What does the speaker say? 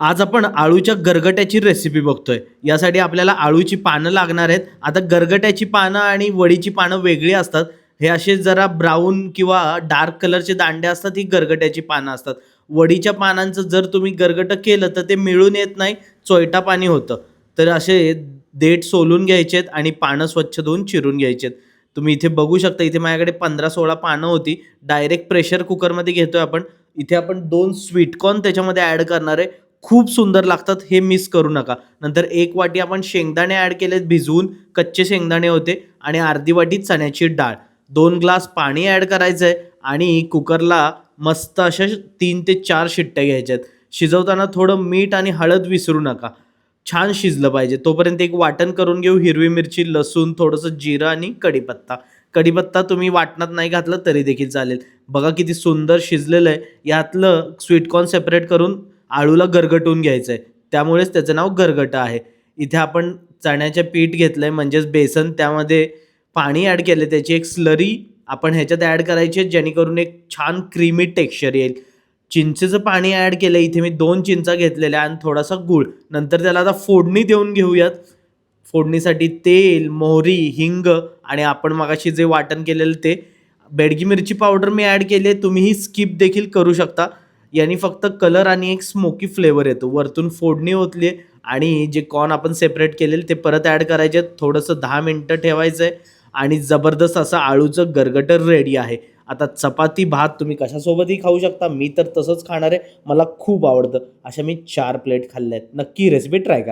आज आपण आळूच्या गरगट्याची रेसिपी बघतोय. यासाठी आपल्याला आळूची पानं लागणार आहेत. आता गरगट्याची पानं आणि वडीची पानं वेगळी असतात. हे असे जरा ब्राऊन किंवा डार्क कलरचे दांडे असतात. ही गरगट्याची पानं असतात. वडीच्या पानांचं जर तुम्ही गरगटं केलं तर ते मिळून येत नाही. चोयटा पाणी होतं. तर असे देठ सोलून घ्यायचेत आणि पानं स्वच्छ धुवून चिरून घ्यायचेत तुम्ही इथे बघू शकता इथे माझ्याकडे पंधरा सोळा पानं होती. डायरेक्ट प्रेशर कुकरमध्ये घेतोय आपण. इथे आपण दोन स्वीटकॉर्न त्याच्यामध्ये ॲड करणार आहे. खूप सुंदर लागतात हे मिस करू नका. नंतर एक वाटी आपण शेंगदाणे ॲड केलेत भिजवून कच्चे शेंगदाणे होते आणि अर्धी वाटी चण्याची डाळ. दोन ग्लास पाणी ॲड करायचं आहे आणि कुकरला मस्त अशा तीन ते चार शिट्ट्या घ्यायच्या आहेत शिजवताना थोडं मीठ आणि हळद विसरू नका. छान शिजलं पाहिजे. तोपर्यंत एक वाटण करून घेऊ हिरवी मिरची लसूण थोडंसं जिरं आणि कढीपत्ता. कढीपत्ता तुम्ही वाटणात नाही घातलं तरी देखील चालेल. बघा किती सुंदर शिजलेलं आहे. यातलं स्वीटकॉर्न सेपरेट करून आळूला गरगटून घ्यायचं आहे त्यामुळेच त्याचं नाव गरगटं आहे. इथे आपण चण्याचे पीठ घेतलं आहे म्हणजेच बेसन त्यामध्ये पाणी ॲड केलं त्याची एक स्लरी आपण ह्याच्यात ॲड करायची आहे जेणेकरून एक छान क्रीमी टेक्स्चर येईल. चिंचेचं पाणी ॲड केलं इथे मी दोन चिंचा घेतलेल्या आणि थोडासा गूळ. नंतर त्याला आता फोडणी देऊन घेऊयात. फोडणीसाठी तेल मोहरी हिंग आणि आपण मगाशी जे वाटण केलेलं ते. बेडगी मिरची पावडर मी ॲड केली आहे तुम्हीही स्किप देखील करू शकता. यांनी फक्त कलर आणि एक स्मोकी फ्लेवर येतो. वरतून फोडणी ओतली आहे आणि जे कॉर्न आपण सेपरेट केलेले ते परत ॲड करायचे. आहेत थोडंसं दहा मिनटं ठेवायचं आहे आणि जबरदस्त असं आळूचं गरगटर रेडी आहे. आता चपाती भात तुम्ही कशासोबतही खाऊ शकता. मी तर तसंच खाणार आहे. मला खूप आवडतं. अशा मी चार प्लेट खाल्ल्या आहेत नक्की रेसिपी ट्राय करा.